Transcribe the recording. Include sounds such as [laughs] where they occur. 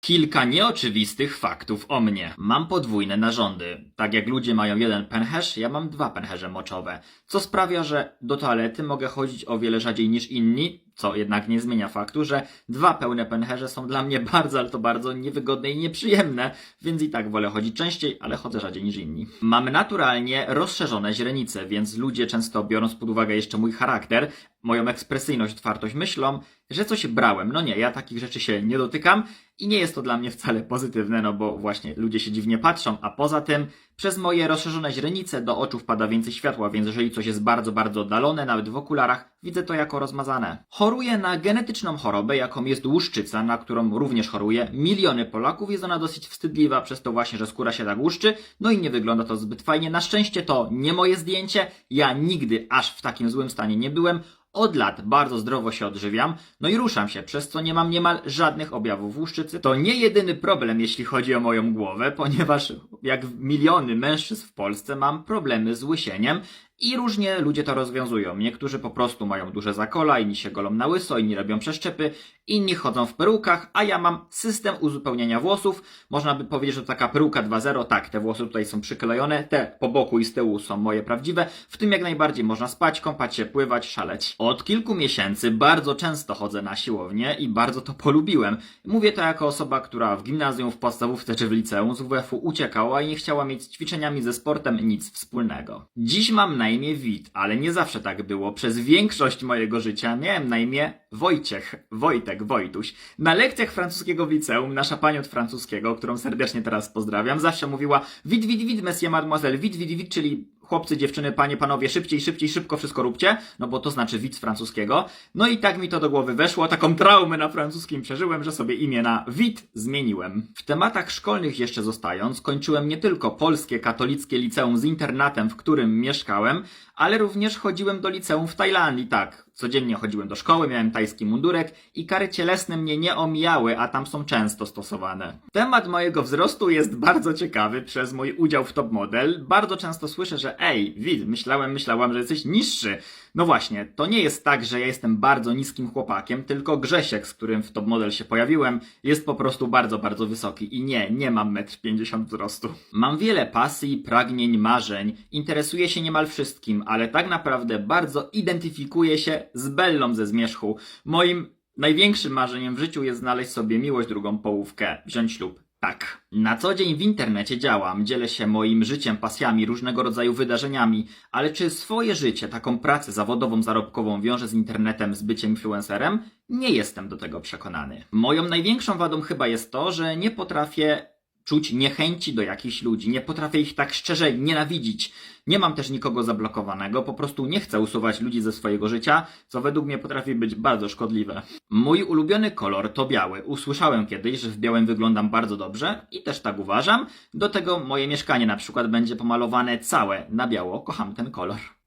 Kilka nieoczywistych faktów o mnie. Mam podwójne narządy. Tak jak ludzie mają jeden pęcherz, ja mam dwa pęcherze moczowe. Co sprawia, że do toalety mogę chodzić o wiele rzadziej niż inni, co jednak nie zmienia faktu, że dwa pełne pęcherze są dla mnie bardzo, ale to bardzo niewygodne i nieprzyjemne, więc i tak wolę chodzić częściej, ale chodzę rzadziej niż inni. Mam naturalnie rozszerzone źrenice, więc ludzie często biorąc pod uwagę jeszcze mój charakter, moją ekspresyjność, otwartość myślą, że coś brałem. No nie, ja takich rzeczy się nie dotykam i nie jest to dla mnie wcale pozytywne, no bo właśnie ludzie się dziwnie patrzą, a poza tym przez moje rozszerzone źrenice do oczu wpada więcej światła, więc jeżeli coś jest bardzo, bardzo oddalone, nawet w okularach, widzę to jako rozmazane. Choruję na genetyczną chorobę, jaką jest łuszczyca, na którą również choruje miliony Polaków. Jest ona dosyć wstydliwa przez to właśnie, że skóra się tak łuszczy, no i nie wygląda to zbyt fajnie. Na szczęście to nie moje zdjęcie, ja nigdy aż w takim złym stanie nie byłem. Od lat bardzo zdrowo się odżywiam, no i ruszam się, przez co nie mam niemal żadnych objawów łuszczycy. To nie jedyny problem, jeśli chodzi o moją głowę, ponieważ jak miliony mężczyzn w Polsce mam problemy z łysieniem i różnie ludzie to rozwiązują. Niektórzy po prostu mają duże zakola, inni się golą na łyso, inni robią przeszczepy, inni chodzą w perukach, a ja mam system uzupełniania włosów. Można by powiedzieć, że to taka peruka 2.0. Tak, te włosy tutaj są przyklejone, te po boku i z tyłu są moje prawdziwe. W tym jak najbardziej można spać, kąpać się, pływać, szaleć. Od kilku miesięcy bardzo często chodzę na siłownię i bardzo to polubiłem. Mówię to jako osoba, która w gimnazjum, w podstawówce czy w liceum z WF-u uciekała i nie chciała mieć z ćwiczeniami ze sportem nic wspólnego. Dziś mam na imię Wit, ale nie zawsze tak było. Przez większość mojego życia miałem na imię Wojciech, Wojtek, Wojtuś. Na lekcjach francuskiego w liceum nasza pani od francuskiego, którą serdecznie teraz pozdrawiam, zawsze mówiła Wit, wit, wit, monsieur, mademoiselle, wit, wit, wit, czyli chłopcy, dziewczyny, panie, panowie, szybciej, szybciej, szybko wszystko róbcie, no bo to znaczy widz francuskiego. No i tak mi to do głowy weszło, taką traumę na francuskim przeżyłem, że sobie imię na Wit zmieniłem. W tematach szkolnych jeszcze zostając, kończyłem nie tylko polskie katolickie liceum z internatem, w którym mieszkałem, ale również chodziłem do liceum w Tajlandii, tak. Codziennie chodziłem do szkoły, miałem tajski mundurek i kary cielesne mnie nie omijały, a tam są często stosowane. Temat mojego wzrostu jest [laughs] bardzo ciekawy przez mój udział w Top Model. Bardzo często słyszę, że ej, wid, myślałem, myślałam, że jesteś niższy. No właśnie, to nie jest tak, że ja jestem bardzo niskim chłopakiem, tylko Grzesiek, z którym w Top Model się pojawiłem, jest po prostu bardzo, bardzo wysoki. I nie, nie mam 1,50 m wzrostu. Mam wiele pasji, pragnień, marzeń, interesuję się niemal wszystkim, ale tak naprawdę bardzo identyfikuję się z Bellą ze Zmierzchu. Moim największym marzeniem w życiu jest znaleźć sobie miłość drugą połówkę, wziąć ślub. Tak. Na co dzień w internecie działam, dzielę się moim życiem, pasjami, różnego rodzaju wydarzeniami, ale czy swoje życie, taką pracę zawodową, zarobkową wiążę z internetem, z byciem influencerem? Nie jestem do tego przekonany. Moją największą wadą chyba jest to, że nie potrafię czuć niechęci do jakichś ludzi, nie potrafię ich tak szczerze nienawidzić. Nie mam też nikogo zablokowanego, po prostu nie chcę usuwać ludzi ze swojego życia, co według mnie potrafi być bardzo szkodliwe. Mój ulubiony kolor to biały. Usłyszałem kiedyś, że w białym wyglądam bardzo dobrze i też tak uważam. Do tego moje mieszkanie na przykład będzie pomalowane całe na biało. Kocham ten kolor.